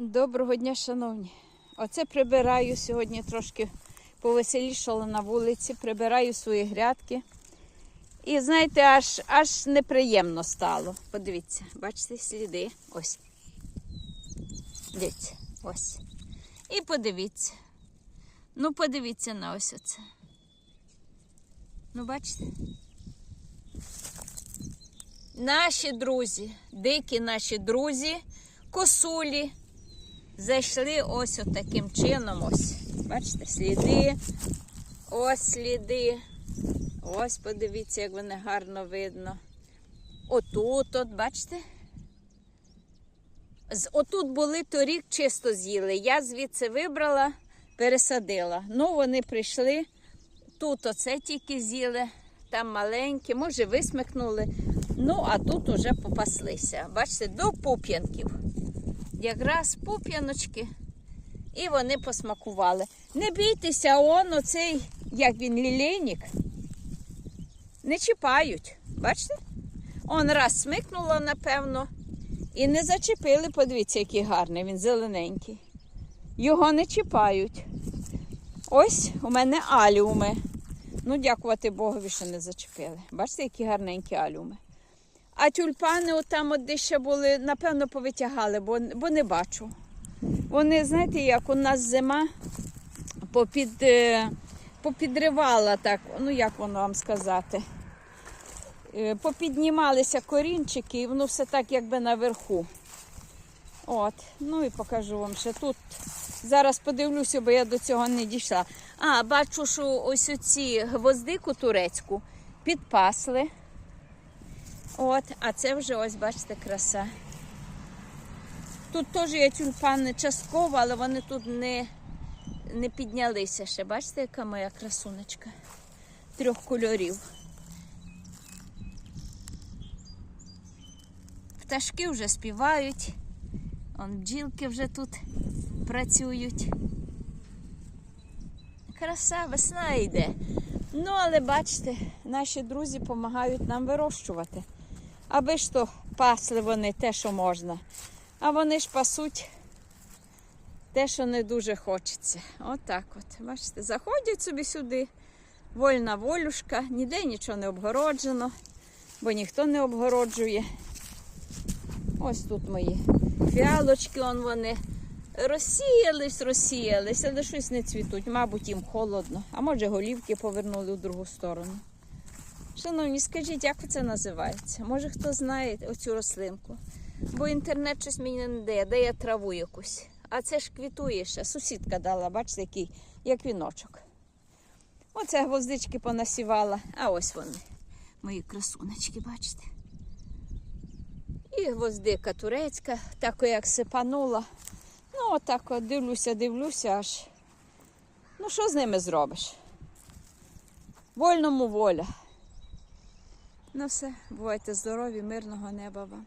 Доброго дня, шановні. Оце прибираю сьогодні трошки повеселішало на вулиці, прибираю свої грядки. І знаєте, аж, аж неприємно стало. Подивіться, бачите сліди? Ось. Дивіться, ось. І подивіться. Ну, подивіться на ось оце. Ну, бачите? Наші друзі, дикі наші друзі, косулі, зайшли ось таким чином. Ось. Бачите, сліди. Ось сліди. Ось подивіться, як вони гарно видно. Отут, от, бачите? З, отут були торік чисто з'їли. Я звідси вибрала, пересадила. Ну, вони прийшли. Тут оце тільки з'їли, там маленькі, може, висмикнули. Ну, а тут уже попаслися. Бачите, до пуп'янків. Якраз пуп'яночки. І вони посмакували. Не бійтеся, он оцей, як він, лілейник. Не чіпають. Бачите? Он раз смикнуло, напевно. І не зачепили, подивіться, який гарний, він зелененький. Його не чіпають. Ось у мене аліуми. Ну, дякувати Богові, що не зачепили. Бачите, які гарненькі аліуми. А тюльпани отам от де ще були, напевно, повитягали, бо, бо не бачу. Вони, знаєте, як у нас зима попід, е, попідривала так, ну як воно вам сказати. Е, Попіднімалися корінчики, і воно все так, якби наверху. От, ну і покажу вам ще тут. Зараз подивлюся, бо я до цього не дійшла. А, бачу, що ось оці гвоздику турецьку підпасли. От, а це вже ось, бачите, краса. Тут теж є тюльпани частково, але вони тут не, не піднялися ще. Бачите, яка моя красунечка трьох кольорів. Пташки вже співають, он бджілки вже тут працюють. Краса, весна йде. Ну, але бачите, наші друзі допомагають нам вирощувати. Аби ж то пасли вони те, що можна. А вони ж пасуть те, що не дуже хочеться. Отак от. Бачите, заходять собі сюди. Вольна волюшка, ніде нічого не обгороджено, бо ніхто не обгороджує. Ось тут мої фіалочки, он вони розсіялись, розсіялись, але щось не цвітуть. Мабуть, їм холодно. А може голівки повернули в другу сторону. Шановні, скажіть, як це називається? Може хто знає оцю рослинку? Бо інтернет щось мені не дає, дає траву якусь. А це ж квітує ще. Сусідка дала, бачите, який, як віночок. Оце гвоздички понасівала, а ось вони. Мої красунечки, бачите. І гвоздика турецька, так як сипанула. Ну, отак от дивлюся, дивлюся аж. Ну, що з ними зробиш? Вольному воля. Ну все, бувайте здорові, мирного неба вам.